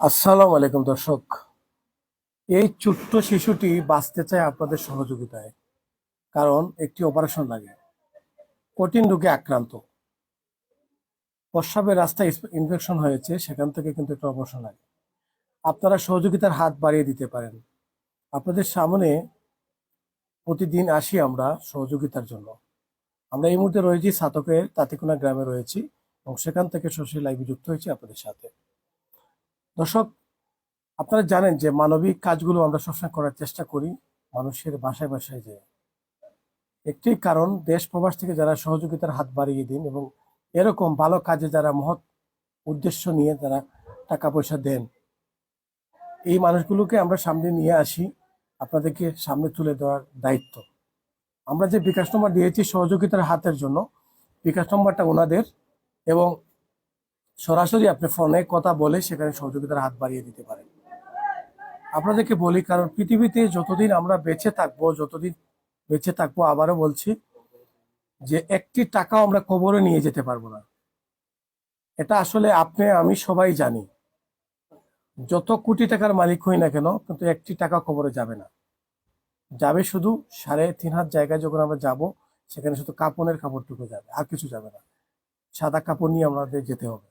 আসসালামু আলাইকুম দর্শক। এই ছোট্ট শিশুটি বাঁচতে চায় আপনাদের সহযোগিতায়, কারণ একটি অপারেশন লাগে। কঠিন রোগে আক্রান্ত। প্রস্রাবের রাস্তায় ইনফেকশন হয়েছে, সেখান থেকে কিন্তু একটা অপারেশন লাগে। আপনারা সহযোগিতার হাত বাড়িয়ে দিতে পারেন। আপনাদের সামনে প্রতিদিন আসি আমরা সহযোগিতার জন্য। আমরা এই মুহূর্তে রয়েছি সাতকের তাতিকুনা গ্রামে রয়েছি এবং সেখান থেকে সরাসরি লাইভে যুক্ত হয়েছি আপনাদের সাথে। দর্শক, আপনারা জানেন যে মানবিক কাজগুলো আমরা সবসময় করার চেষ্টা করি মানুষের বাসায় বাসায় যেয়ে। একটি কারণ, দেশ প্রবাস থেকে যারা সহযোগিতার হাত বাড়িয়ে দিন এবং এরকম ভালো কাজে যারা মহৎ উদ্দেশ্য নিয়ে যারা টাকা পয়সা দেন, এই মানুষগুলোকে আমরা সামনে নিয়ে আসি, আপনাদেরকে সামনে তুলে দেওয়ার দায়িত্ব। আমরা যে বিকাশ নম্বর দিয়েছি সহযোগিতার হাতের জন্য, বিকাশ নম্বরটা ওনাদের এবং সরাসরি আপনি ফোনে কথা বলে সেখানে সহযোগিতার হাত বাড়িয়ে দিতে পারেন। আপনাদেরকে বলি, কারণ পৃথিবীতে যতদিন আমরা বেঁচে থাকব, যতদিন বেঁচে থাকব, আবারও বলছি যে একটি টাকাও আমরা কবরে নিয়ে যেতে পারব না। এটা আসলে আপনি, আমি সবাই জানি। যত কোটি টাকার মালিক হই না কেন, কিন্তু একটি টাকা কবরে যাবে না। যাবে শুধু সাড়ে তিন হাত জায়গায় যখন আমরা যাব, সেখানে শুধু কাপনের কাপড়টুকু যাবে, আর কিছু যাবে না। সাদা কাপড় নিয়ে আমাদের যেতে হবে।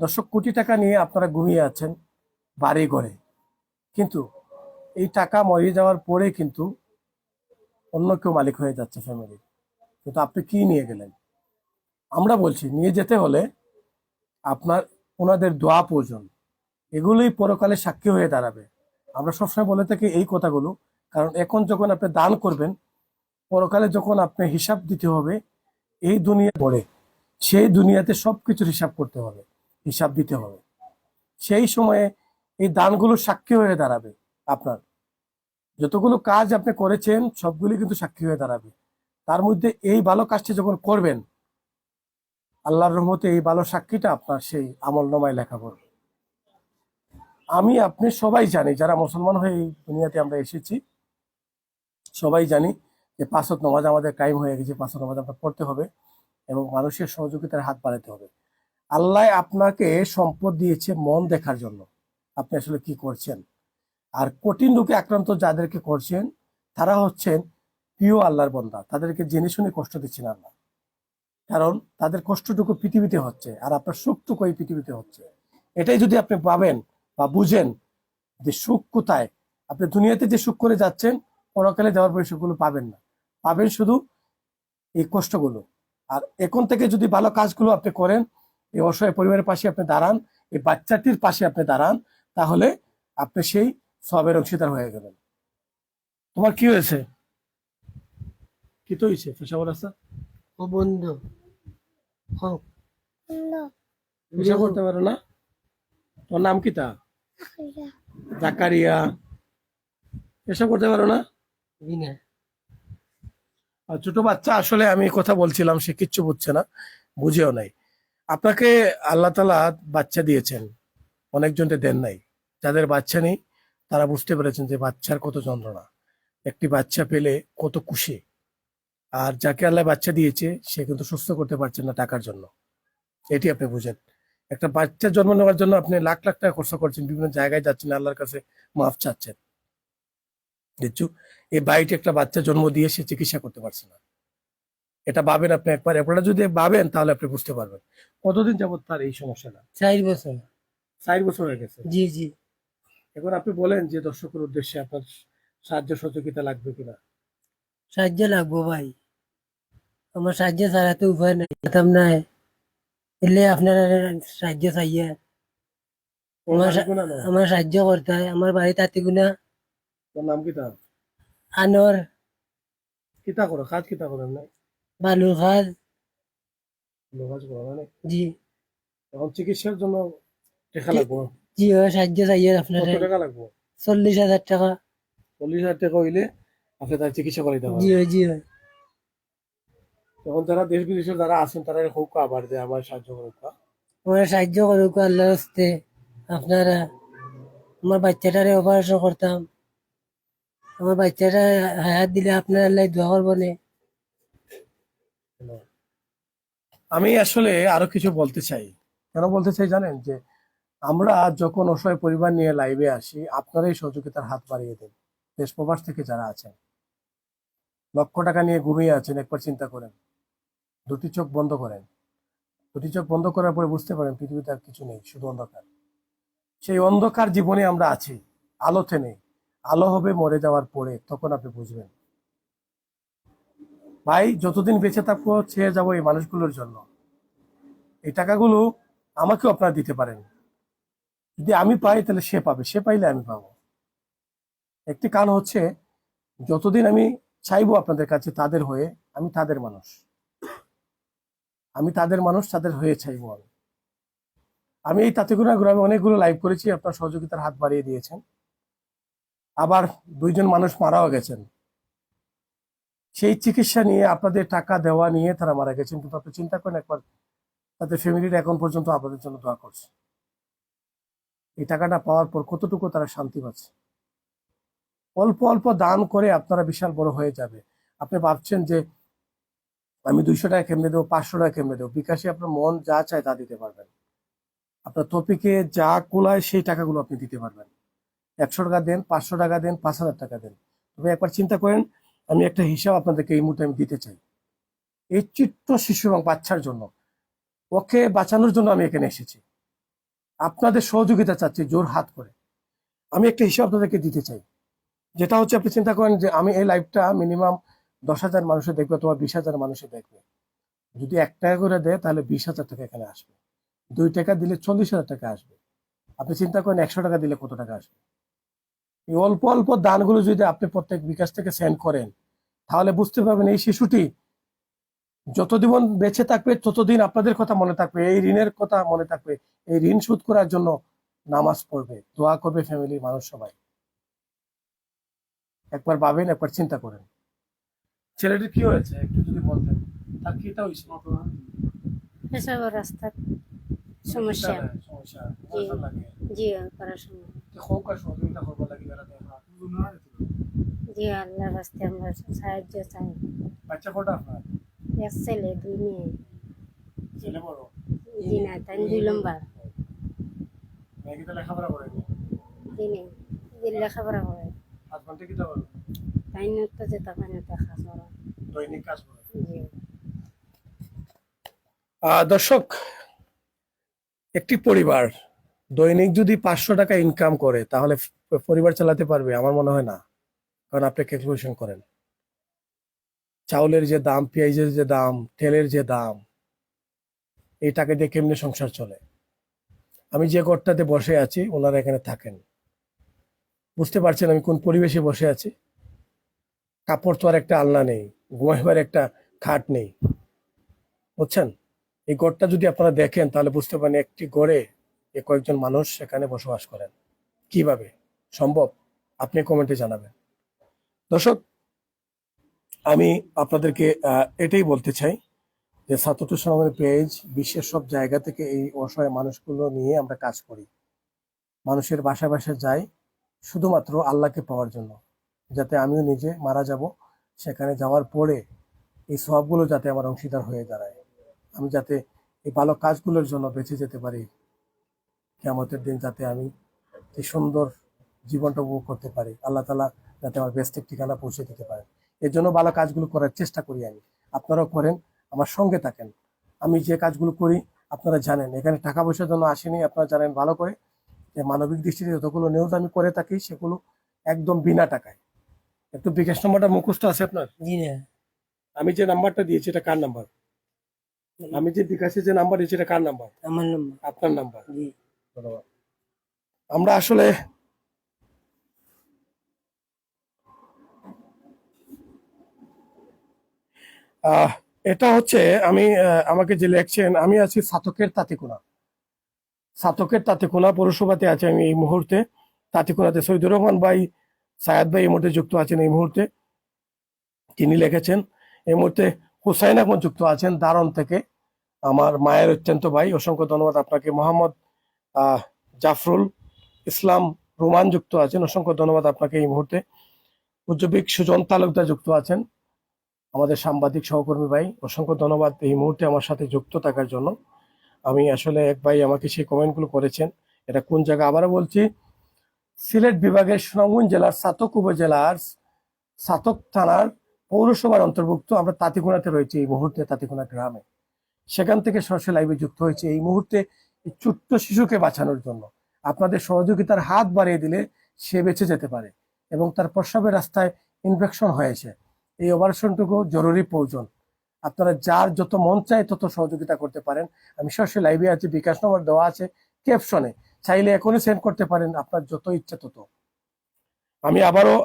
দর্শক কোটি টাকা নিয়ে আপনারা ঘুমিয়ে আছেন বাড়ি ঘরে। কিন্তু এই টাকা মরে যাওয়ার পরে কিন্তু অন্য কেউ মালিক হয়ে যাচ্ছে ফ্যামিলির কিন্তু আপনি কি নিয়ে গেলেন? আমরা বলছি, নিয়ে যেতে হলে আপনার, ওনাদের দোয়া প্রয়োজন। এগুলোই পরকালে সাক্ষী হয়ে দাঁড়াবে। আমরা সবসময় বলে থাকি এই কথাগুলো, কারণ এখন যখন আপনি দান করবেন, পরকালে যখন আপনি হিসাব দিতে হবে, এই দুনিয়া পড়ে, সেই দুনিয়াতে সব কিছুর হিসাব করতে হবে। হিসাব দিতে হবে। সেই সময়ে এই দানগুলো সাক্ষী হয়ে দাঁড়াবে আপনার। যতগুলো কাজ আপনি করেছেন, সবগুলি কিন্তু সাক্ষী হয়ে দাঁড়াবে। তার মধ্যে এই ভালো কাজটি যখন করবেন, আল্লাহর রহমতে এই ভালো সাক্ষীটা আপনার সেই আমল নমায় লেখা পড়বে। আমি, আপনি সবাই জানি, যারা মুসলমান হয়ে এই দুনিয়াতে আমরা এসেছি, সবাই জানি যে পাঁচত নামাজ আমাদের টাইম হয়ে গেছে পাঁচত নামাজ আমরা পড়তে হবে এবং মানুষের সহযোগিতার হাত বাড়াতে হবে। আল্লাহ আপনাকে সম্পদ দিয়েছে মন দেখার জন্য। আপনি আসলে কি করছেন? আর কঠিন রোগে আক্রান্ত যাদেরকে করছেন, তারা হচ্ছেন প্রিয় আল্লাহর বন্দা। তাদেরকে জেনে শুনে কষ্ট দিচ্ছেন আল্লাহ। কারণ তাদের কষ্টটুকু পৃথিবীতে হচ্ছে, আর আপনার সুখটুকু এই পৃথিবীতে হচ্ছে। এটাই যদি আপনি পাবেন বা বুঝেন যে সুখ কোথায়, আপনি দুনিয়াতে যে সুখ করে যাচ্ছেন, পরকালে যাওয়ার পরে সুখগুলো পাবেন না। পাবেন শুধু এই কষ্টগুলো। আর এখন থেকে যদি ভালো কাজগুলো আপনি করেন এই অসহায় পরিবারের পাশে আপনি দাঁড়ান এই বাচ্চাটির পাশে আপনি দাঁড়ান তাহলে আপনি সেই সবের অংশীদার হয়ে গেলেন। তোমার কি হয়েছে? কি তো হয়েছে? পেশাবর আছে ও বন্ধু। হোক। পেশা করতে পারো না? তোর নাম কি তা? জাকারিয়া। পেশা করতে পারো না? বিনা আর ছোট বাচ্চা আসলে আমি কথা বলছিলাম সে কিচ্ছু বুঝছে না বুঝেও নাই। আপনাকে আল্লাহ তালা বাচ্চা দিয়েছেন। অনেকজনকে দেন নাই। যাদের বাচ্চা নেই, তারা বুঝতে পেরেছেন যে বাচ্চার কত যন্ত্রণা। একটি বাচ্চা পেলে কত খুশি। আর যাকে আল্লাহ বাচ্চা দিয়েছে, সে কিন্তু সুস্থ করতে পারছে না টাকার জন্য। এটি আপনি বুঝেন। একটা বাচ্চা জন্ম নেওয়ার জন্য আপনি লাখ লাখ টাকা খরচা করছেন, বিভিন্ন জায়গায় যাচ্ছেন, আল্লাহর কাছে মাফ চাচ্ছেন। দেখছু? এই বাড়িটি একটা বাচ্চা জন্ম দিয়ে সে চিকিৎসা করতে পারছে না। এটা ভাবেন আপনি একবার। আপনারা যদি ভাবেন তাহলে আপনি বুঝতে পারবেন। কতদিন যাবত তার এই সমস্যাটা? চার বছর। চার বছর হয়ে গেছে? জি জি। এখন আপনি বলেন যে দর্শকের উদ্দেশ্যে আপনার সাহায্য সহযোগিতা লাগবে কিনা? সাহায্য লাগবো ভাই। আমার সাহায্য ছাড়া তো উপায় নাই যেতাম নাই। এলে আপনারা সাহায্য চাইয়া। আমার গুণা সাহায্য করতে হয়। আমার বাড়ি তাতে গুনা তোর নাম কি কিতা আনর কিতা করো কাজ কিতা করেন না খাদ কাজ মানে? জি। এখন চিকিৎসার জন্য টাকা লাগবো? জি হয় সাহায্য চাইয়া কত টাকা লাগবো? চল্লিশ হাজার টাকা। চল্লিশ হাজার টাকা হইলে আপনি তার চিকিৎসা করে দিতে জি হয় জি হয়। এখন যারা দেশ বিদেশে যারা আছেন তারা হোক আবার যে আমার সাহায্য করুক আমার সাহায্য করুক আল্লাহর হস্তে আপনারা আমার বাচ্চাটারে অপারেশন করতাম। আমার বাচ্চাটা হায়াত দিলে আপনারা আল্লাহ দোয়া করব না আমি আসলে আরও কিছু বলতে চাই। কেন বলতে চাই জানেন যে, আমরা যখন অসহায় পরিবার নিয়ে লাইভে আসি, আপনারাই সহযোগিতার হাত বাড়িয়ে দেন। দেশ প্রবাস থেকে যারা আছেন, লক্ষ টাকা নিয়ে ঘুমিয়ে আছেন, একবার চিন্তা করেন। দুটি চোখ বন্ধ করেন। দুটি চোখ বন্ধ করার পরে বুঝতে পারেন পৃথিবীতে আর কিছু নেই, শুধু অন্ধকার। সেই অন্ধকার জীবনে আমরা আছি আলোতে নেই আলো হবে মরে যাওয়ার পরে, তখন আপনি বুঝবেন। ভাই, যতদিন বেঁচে থাকব, ছেড়ে যাব এই মানুষগুলোর জন্য। এই টাকাগুলো আমাকেও আপনারা দিতে পারেন। যদি আমি পাই, তাহলে সে পাবে। সে পাইলে আমি পাবো। একটি কারণ হচ্ছে, যতদিন আমি চাইব আপনাদের কাছে তাদের হয়ে, আমি তাদের মানুষ। আমি তাদের মানুষ, তাদের হয়ে চাইব আমি। আমি এই তাতেগুনা গ্রামে অনেকগুলো লাইভ করেছি, আপনার সহযোগিতার হাত বাড়িয়ে দিয়েছেন। আবার দুইজন মানুষ মারাও গেছেন। সেই চিকিৎসা নিয়ে, আপনাদের টাকা দেওয়া নিয়ে তারা মারা গেছেন। কিন্তু আপনি চিন্তা করেন একবার, তাদের ফ্যামিলির এখন পর্যন্ত আপনাদের জন্য দোয়া করছে। এই টাকাটা পাওয়ার পর কতটুকু তারা শান্তি পাচ্ছে? অল্প অল্প দান করে আপনারা বিশাল বড় হয়ে যাবে। আপনি ভাবছেন যে, আমি দুইশো টাকা কেমনে দেবো, পাঁচশো টাকা কেমনে দেবো? বিকাশে আপনার মন যা চায় তা দিতে পারবেন। আপনার টপিকে যা কুলায় সেই টাকাগুলো আপনি দিতে পারবেন। একশো টাকা দেন, পাঁচশো টাকা দেন, পাঁচ হাজার টাকা দেন। তবে একবার চিন্তা করেন আমি একটা হিসাব আপনাদেরকে এই মুহূর্তে আমি দিতে চাই। এই চিত্ত শিশু এবং বাচ্চার জন্য, ওকে বাঁচানোর জন্য আমি এখানে এসেছি। আপনাদের সহযোগিতা চাচ্ছি জোর হাত করে। আমি একটা হিসাব আপনাদেরকে দিতে চাই। যেটা হচ্ছে আপনি চিন্তা করেন যে আমি এই লাইভটা মিনিমাম দশ হাজার মানুষে দেখবে অথবা বিশ হাজার মানুষে দেখবে। যদি এক টাকা করে দেয়, তাহলে বিশ হাজার টাকা এখানে আসবে। দুই টাকা দিলে চল্লিশ হাজার টাকা আসবে। আপনি চিন্তা করেন একশো টাকা দিলে কত টাকা আসবে? এই অল্প অল্প দানগুলো যদি আপনি প্রত্যেক বিকাশ থেকে সেন্ড করেন তাহলে বুঝতে পারবেন এই শিশুটি যতদিন বেঁচে থাকবে ততদিন আপনাদের কথা মনে থাকবে এই ঋণের কথা মনে থাকবে এই ঋণ শোধ করার জন্য নামাজ পড়বে। দোয়া করবে ফ্যামিলির মানুষ সবাই। একবার ভাবেন একবার চিন্তা করেন। ছেলেটির কি হয়েছে? একটু যদি বলতেন। তার কিটা হয়েছে রাস্তার সমস্যা। সমস্যা জি। জি করার সময়। জি আমরা সাহায্য চাই। বাচ্চা কটা আপনার? এক ছেলে দুই মেয়ে। ছেলে বড়? জি না তাই দুই লম্বা মেয়ে কিটা লেখাপড়া করে দিনে দিন লেখাপড়া করে হাজবেন্ডে কিটা করে তাই নতো যে তখন দেখা করা দৈনিক কাজ করে। জি। আহ, দর্শক একটি পরিবার দৈনিক যদি পাঁচশো টাকা ইনকাম করে, তাহলে পরিবার চালাতে পারবে, আমার মনে হয় না। কারণ আপনি ক্যালকুলেশন করেন। চাউলের যে দাম, পেঁয়াজের যে দাম, তেলের যে দাম, এই টাকা দিয়ে কেমনি সংসার চলে? আমি যে ঘরটাতে বসে আছি, ওনারা এখানে থাকেন। বুঝতে পারছেন আমি কোন পরিবেশে বসে আছি? কাপড় তো আর একটা আলনা নেই ঘুমাইবার একটা খাট নেই। বুঝছেন? এই গড়টা যদি আপনারা দেখেন, তাহলে বুঝতে পারেন একটি গড়ে এ কয়েকজন মানুষ সেখানে বসবাস করেন। কীভাবে? সম্ভব? আপনি কমেন্টে জানাবেন। দর্শক, আমি আপনাদেরকে এটাই বলতে চাই যে ছাত্রটু সমাগমের পেজ বিশ্বের সব জায়গা থেকে এই অসহায় মানুষগুলো নিয়ে আমরা কাজ করি। মানুষের বাসা বাসায় যাই শুধুমাত্র আল্লাহকে পাওয়ার জন্য, যাতে আমিও নিজে মারা যাব। সেখানে যাওয়ার পরে এই সবগুলো যাতে আমার অংশীদার হয়ে দাঁড়ায়। আমি যাতে এই ভালো কাজগুলোর জন্য বেঁচে যেতে পারি। কেমতের দিন যাতে আমি এই সুন্দর জীবনটা উপভোগ করতে পারি। আল্লাহ তালা যাতে আমার বেস্টের ঠিকানা পৌঁছে দিতে পারে এর জন্য ভালো কাজগুলো করার চেষ্টা করি আমি। আপনারাও করেন আমার সঙ্গে থাকেন। আমি যে কাজগুলো করি আপনারা জানেন। এখানে টাকা পয়সার জন্য আসেনি আপনারা জানেন ভালো করে। যে মানবিক দৃষ্টিতে যতগুলো নিউজ আমি করে থাকি সেগুলো একদম বিনা টাকায়। একটু বিকাশ নম্বরটা মুখস্থ আছে আপনার? জি না আমি যে নাম্বারটা দিয়েছি এটা কার নাম্বার? আমি যে বিকাশে যে নাম্বার দিয়েছি এটা কার নাম্বার? আমার নম্বর। আপনার নাম্বার? জি। ধন্যবাদ। আমরা আসলে এটা হচ্ছে আমি আমাকে যে লেখছেন, আমি আছি সাতকের তাতিকোনা। সাতকের তাতিকোনা পৌরসভাতে আছি আমি এই মুহূর্তে। তাতিকোনাতে শহীদুর রহমান ভাই, সায়াদ ভাই এই মুহূর্তে যুক্ত আছেন এই মুহূর্তে। তিনি লিখেছেন, এই মুহূর্তে হুসাইন আহমদ যুক্ত আছেন দারণ থেকে। আমার মায়ের অত্যন্ত ভাই, অসংখ্য ধন্যবাদ আপনাকে, মোহাম্মদ জাফরুল ইসলাম রোমান যুক্ত আছেন। অসংখ্য ধন্যবাদ আপনাকে এই মুহূর্তে। উজ্জবিক সুজন তালুকদার যুক্ত আছেন, আমাদের সাংবাদিক সহকর্মী ভাই। অসংখ্য ধন্যবাদ এই মুহূর্তে আমার সাথে যুক্ত থাকার জন্য। আমি আসলে এক ভাই আমাকে সেই কমেন্টগুলো করেছেন। এটা কোন জায়গা? আবারও বলছি, সিলেট বিভাগের সুনামগঞ্জ জেলার সাতক উপজেলার সাতক থানার পৌরসভার অন্তর্ভুক্ত। আমরা তাঁতিকোনাতে রয়েছি এই মুহূর্তে, তাঁতিকোনা গ্রামে। সেখান থেকে সরাসরি লাইভে যুক্ত হয়েছে। এই মুহূর্তে ছোট্ট শিশুকে বাঁচানোর জন্য। আপনাদের সহযোগিতার হাত বাড়িয়ে দিলে সে বেঁচে যেতে পারে এবং তার প্রস্রাবের রাস্তায় ইনফেকশন হয়েছে। এই অপারেশনটুকু জরুরি প্রয়োজন। আপনারা যার যত মন চায় তত সহযোগিতা করতে পারেন। আমি সরাসরি লাইভে আছি, বিকাশ নম্বর দেওয়া আছে ক্যাপশনে চাইলে এখনই সেন্ড করতে পারেন, আপনার যত ইচ্ছা তত। আমি আবারও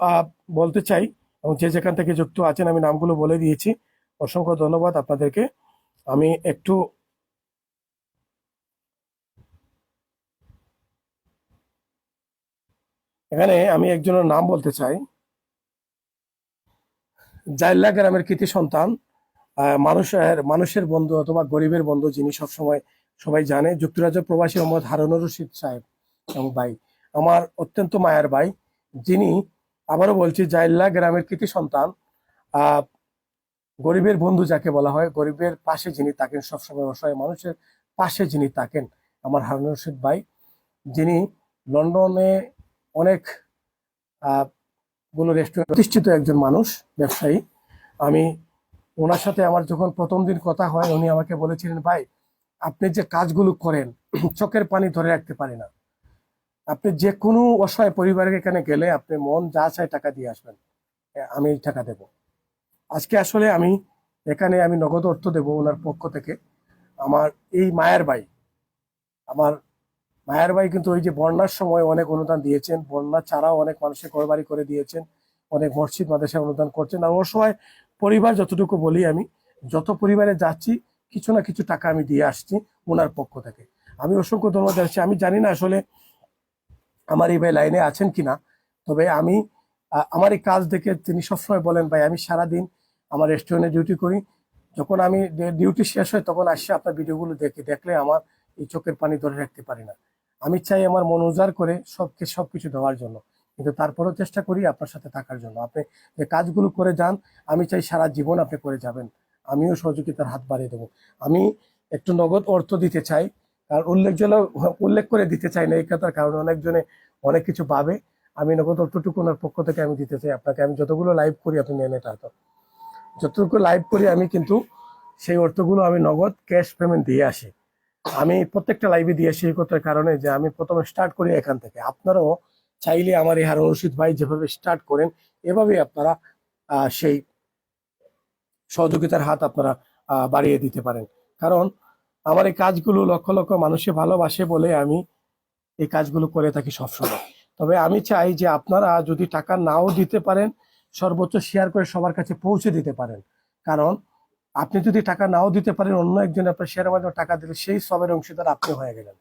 বলতে চাই, এবং যে যেখান থেকে যুক্ত আছেন, আমি নামগুলো বলে দিয়েছি। অসংখ্য ধন্যবাদ আপনাদেরকে। আমি একটু এখানে আমি একজনের নাম বলতে চাই। জাইল্লা গ্রামের কৃতি সন্তান মানুষের মানুষের বন্ধু অথবা গরিবের বন্ধু যিনি সবসময় সবাই জানে, যুক্তরাজ্য প্রবাসী মোহাম্মদ হারুনুর রশিদ সাহেব এবং ভাই, আমার অত্যন্ত মায়ের ভাই, যিনি আবারও বলছি জাইল্লা গ্রামের কৃতি সন্তান গরিবের বন্ধু যাকে বলা হয়, গরিবের পাশে যিনি থাকেন, সবসময় অসহায় মানুষের পাশে যিনি থাকেন, আমার হারুনুর রশিদ ভাই, যিনি লন্ডনে অনেকগুলো রেস্টুরেন্ট প্রতিষ্ঠিত একজন মানুষ, ব্যবসায়ী। আমি ওনার সাথে আমার যখন প্রথম দিন কথা হয়, উনি আমাকে বলেছিলেন, ভাই, আপনি যে কাজগুলো করেন, চোখের পানি ধরে রাখতে পারি না। আপনি যে কোনো অসহায় পরিবারের এখানে গেলে আপনি মন যা চায় টাকা দিয়ে আসবেন। আমি টাকা দেব। আজকে আসলে আমি এখানে আমি নগদ অর্থ দেব ওনার পক্ষ থেকে। আমার এই মায়ের ভাই, আমার মায়ের ভাই কিন্তু ওই যে বন্যার সময় অনেক অনুদান দিয়েছেন। বন্যা ছাড়াও অনেক মানুষের ঘরবাড়ি করে দিয়েছেন। অনেক মসজিদ, মাদ্রাসায় অনুদান করছেন। আর অসহায় পরিবার যতটুকু বলি আমি, যত পরিবারে যাচ্ছি, কিছু না কিছু টাকা আমি দিয়ে আসছি ওনার পক্ষ থেকে। আমি অসংখ্য ধন্যবাদ জানাচ্ছি। আমি জানি না আসলে আমার এই ভাই লাইনে আছেন কিনা, তবে আমি আমার এই কাজ দেখে তিনি সবসময় বলেন, ভাই, আমি সারাদিন আমার রেস্টুরেন্টে ডিউটি করি। যখন আমি ডিউটি শেষ হয়, তখন আসছে আপনার ভিডিওগুলো দেখি। দেখলে আমার এই চোখের পানি ধরে রাখতে পারি না। আমি চাই আমার মন উজাড় করে সবকে সবকিছু দেওয়ার জন্য। কিন্তু তারপরেও চেষ্টা করি আপনার সাথে থাকার জন্য। আপনি যে কাজগুলো করে যান, আমি চাই সারা জীবন আপনি করে যাবেন। আমিও সহযোগিতার হাত বাড়িয়ে দেবো। আমি একটু নগদ অর্থ দিতে চাই, কারণ উল্লেখজনক উল্লেখ করে দিতে চাই না এই কথার কারণে অনেকজনে অনেক কিছু পাবে আমি নগদ অর্থটুকু ওনার পক্ষ থেকে আমি দিতে চাই। আপনাকে আমি যতগুলো লাইভ করি, আপনি নেন এটা যতটুকু লাইভ করি, আমি কিন্তু সেই অর্থগুলো আমি নগদ ক্যাশ পেমেন্ট দিয়ে আসি। আমি প্রত্যেকটা লাইভে দিয়ে আসি এই কথার কারণে যে আমি প্রথমে স্টার্ট করি এখান থেকে। আপনারাও চাইলে আমার এই হারুন রশিদ ভাই যেভাবে স্টার্ট করেন, এভাবেই আপনারা সেই সহযোগিতার হাত আপনারা বাড়িয়ে দিতে পারেন। কারণ আমার এই কাজগুলো লক্ষ লক্ষ মানুষে ভালোবাসে বলে আমি এই কাজগুলো করে থাকি সবসময়। তবে আমি চাই যে আপনারা যদি টাকা নাও দিতে পারেন, সর্বোচ্চ শেয়ার করে সবার কাছে পৌঁছে দিতে পারেন। কারণ আপনি যদি টাকা নাও দিতে পারেন, অন্য একজন আপনার শেয়ারের মাধ্যমে টাকা দিলে সেই সবের অংশীদার আপনি হয়ে গেলেন।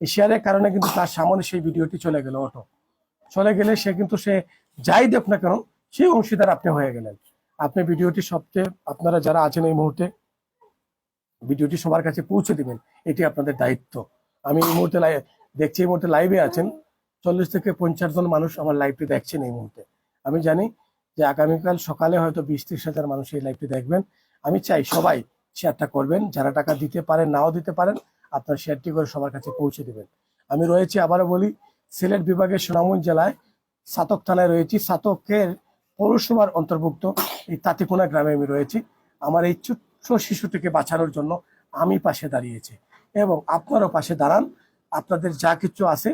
এই শেয়ারের কারণে কিন্তু তার সামনে সেই ভিডিওটি চলে গেল, অটো। চলে গেলে সে কিন্তু সে যাই দেখ না কেন, সেই অংশীদার আপনি হয়ে গেলেন। আপনি ভিডিওটি সবচেয়ে, আপনারা যারা আছেন এই মুহূর্তে, ভিডিওটি সবার কাছে পৌঁছে দিবেন, এটি আপনাদের দায়িত্ব। আমি এই মুহূর্তে দেখছি এই মুহূর্তে লাইভে আছেন। চল্লিশ থেকে পঞ্চাশ জন মানুষ আমার লাইভটি দেখছেন এই মুহূর্তে। আমি জানি যে আগামীকাল সকালে হয়তো বিশ ত্রিশ হাজার মানুষ এই লাইভটি দেখবেন। আমি চাই সবাই শেয়ারটা করবেন, যারা টাকা দিতে পারেন, নাও দিতে পারেন, আপনার শেয়ারটি করে সবার কাছে পৌঁছে দেবেন। আমি রয়েছি, আবারও বলি, সিলেট বিভাগের সুনামগঞ্জ জেলায়, সাতক থানায় রয়েছি। সাতকের পৌরসভার অন্তর্ভুক্ত এই তাঁতিকোনা গ্রামে আমি রয়েছি। আমার এই ছোট্ট শিশুটিকে বাঁচানোর জন্য আমি পাশে দাঁড়িয়েছি এবং আপনারও পাশে দাঁড়ান। আপনাদের যা কিছু আছে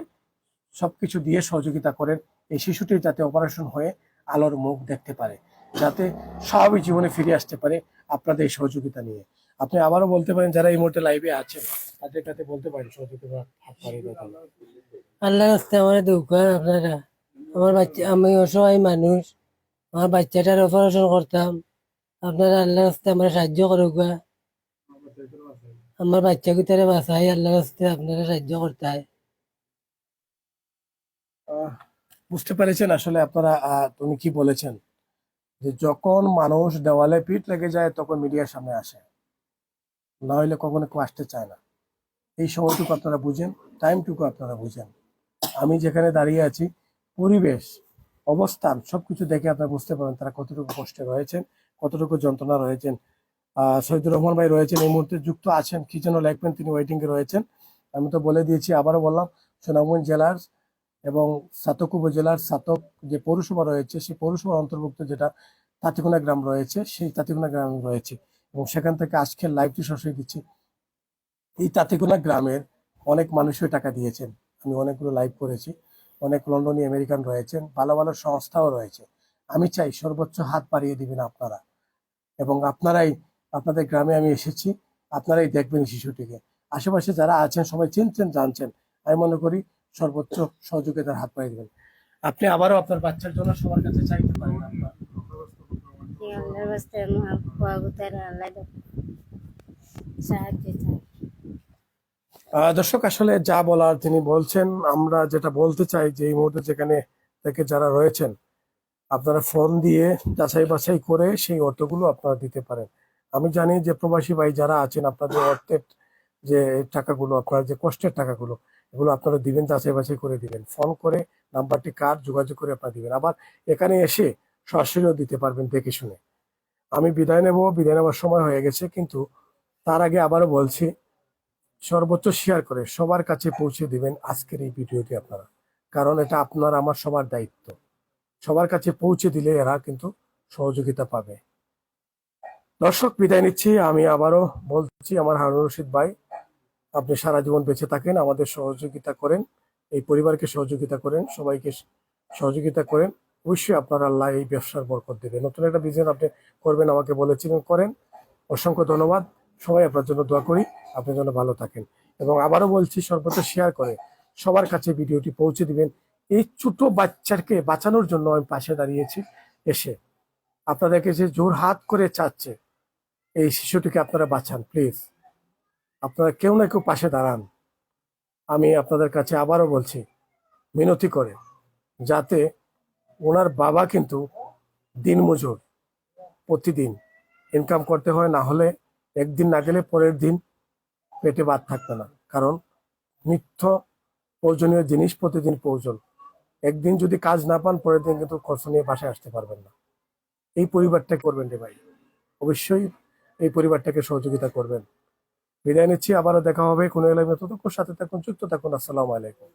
সব কিছু দিয়ে সহযোগিতা করেন। এই শিশুটি যাতে অপারেশন হয়ে আলোর মুখ দেখতে পারে, যাতে স্বাভাবিক জীবনে ফিরে আসতে পারে। আপনাদের সহযোগিতা নিয়ে। আপনি আবারও বলতে পারেন যারা এই মুহূর্তে লাইভে আছেন তাদের কাছে বলতে পারেন সহযোগিতা আল্লাহ রাস্তে আমার দোকান আপনারা। আমার বাচ্চা আমি অসহায় মানুষ। আমার বাচ্চাটার অপারেশন করতাম। আপনারা আল্লাহ রাস্তে আমার সাহায্য করুক আমার বাচ্চা ভিতরে বাসাই আল্লাহ রাস্তে আপনারা সাহায্য করতে হয়। বুঝতে পেরেছেন আসলে আপনারা তুমি কি বলেছেন? যে যখন মানুষ দেওয়ালে পিঠ লেগে যায়, তখন মিডিয়ার সামনে আসে। না হলে কখনো কেউ আসতে চায় না। এই সময়টুকু আপনারা বুঝেন টাইমটুকু আপনারা বুঝেন। আমি যেখানে দাঁড়িয়ে আছি, পরিবেশ, অবস্থান, সবকিছু দেখে আপনারা বুঝতে পারেন তারা কতটুকু কষ্টে রয়েছেন, কতটুকু যন্ত্রণা রয়েছেন। শহীদুর রহমান ভাই রয়েছেন এই মুহূর্তে, যুক্ত আছেন, কি যেন লিখবেন তিনি ওয়েটিংয়ে রয়েছেন। আমি তো বলে দিয়েছি, আবারও বললাম, সুনামগঞ্জ জেলার এবং সাতক উপজেলার সাতক যে পৌরসভা রয়েছে, সেই পৌরসভার অন্তর্ভুক্ত যেটা তাঁতিকোনা গ্রাম রয়েছে, সেই তাঁতিকোনা গ্রাম রয়েছে। এবং সেখান থেকে আজকের লাইভটি সরাসরি দিচ্ছি। এই তাঁতিকোনা গ্রামের অনেক মানুষই টাকা দিয়েছেন। আমি অনেকগুলো লাইভ করেছি। অনেক লন্ডনী আমেরিকান রয়েছেন। ভালো ভালো সংস্থাও রয়েছে। আমি চাই সর্বোচ্চ হাত বাড়িয়ে দিবেন আপনারা। এবং আপনারাই, আপনাদের গ্রামে আমি এসেছি। আপনারাই দেখবেন শিশুটিকে। আশেপাশে যারা আছেন, সবাই চিনছেন, জানছেন। আমি মনে করি সর্বোচ্চ সহযোগিতার হাত পাই দিবেন। আপনি আবারও আপনার বাচ্চার জন্য সবার কাছে চাইতে পারেন দর্শক, আসলে যা বলার তিনি বলছেন, আমরা যেটা বলতে চাই যে এই মুহূর্তে যেখানে থেকে যারা রয়েছেন, আপনারা ফোন দিয়ে যাচাই বাছাই করে সেই অর্থগুলো আপনারা দিতে পারেন। আমি জানি যে প্রবাসী ভাই যারা আছেন, আপনাদের অর্থের যে টাকাগুলো, আপনার যে কষ্টের টাকাগুলো এগুলো আপনারা দিবেন যাচাই বাছাই করে দিবেন। ফোন করে নাম্বারটি কার যোগাযোগ করে আপনারা দিবেন। আবার এখানে এসে সরাসরিও দিতে পারবেন দেখে শুনে। আমি বিদায় নেব, বিদায় নেওয়ার সময় হয়ে গেছে, কিন্তু তার আগে আবারও বলছি, সর্বোচ্চ শেয়ার করে সবার কাছে পৌঁছে দিবেন আজকের এই ভিডিওটি আপনারা। কারণ এটা আপনার, আমার, সবার দায়িত্ব। সবার কাছে পৌঁছে দিলে এরা কিন্তু সহযোগিতা পাবে। দর্শক, বিদায় নিচ্ছি। আমি আবারও বলছি, আমার হারুন রশিদ ভাই আপনি সারা জীবন বেঁচে থাকেন, আমাদের সহযোগিতা করেন, এই পরিবারকে সহযোগিতা করেন, সবাইকে সহযোগিতা করেন। অবশ্যই আপনার আল্লাহ এই ব্যবসার বরকত দেবে। নতুন একটা বিজনেস আপনি করবেন, আমাকে বলেছিলেন করেন। অসংখ্য ধন্যবাদ। সবাই আপনার জন্য দোয়া করি, আপনি যেন ভালো থাকেন। এবং আবারও বলছি সর্বোচ্চ শেয়ার করে সবার কাছে ভিডিওটি পৌঁছে দিবেন। এই ছোট বাচ্চাকে বাঁচানোর জন্য আমি পাশে দাঁড়িয়েছি। এসে আপনাদেরকে যে জোর হাত করে চাচ্ছে, এই শিশুটিকে আপনারা বাঁচান প্লিজ আপনারা কেউ না কেউ পাশে দাঁড়ান। আমি আপনাদের কাছে আবারও বলছি, মিনতি করে, যাতে ওনার বাবা কিন্তু দিনমজুর, প্রতিদিন ইনকাম করতে হয়, না হলে একদিন না গেলে পরের দিন পেটে বাদ থাকবে না। কারণ নিত্য প্রয়োজনীয় জিনিস প্রতিদিন প্রয়োজন। একদিন যদি কাজ না পান, পরের দিন কিন্তু খরচ নিয়ে বাসায় আসতে পারবেন না। এই পরিবারটা করবেন রে ভাই। অবশ্যই এই পরিবারটাকে সহযোগিতা করবেন। বিদায় নিচ্ছি আবারও দেখা হবে। কোনো এলাকায় ততক্ষণ সাথে থাকুন যুক্ত থাকুন। আসসালামু আলাইকুম।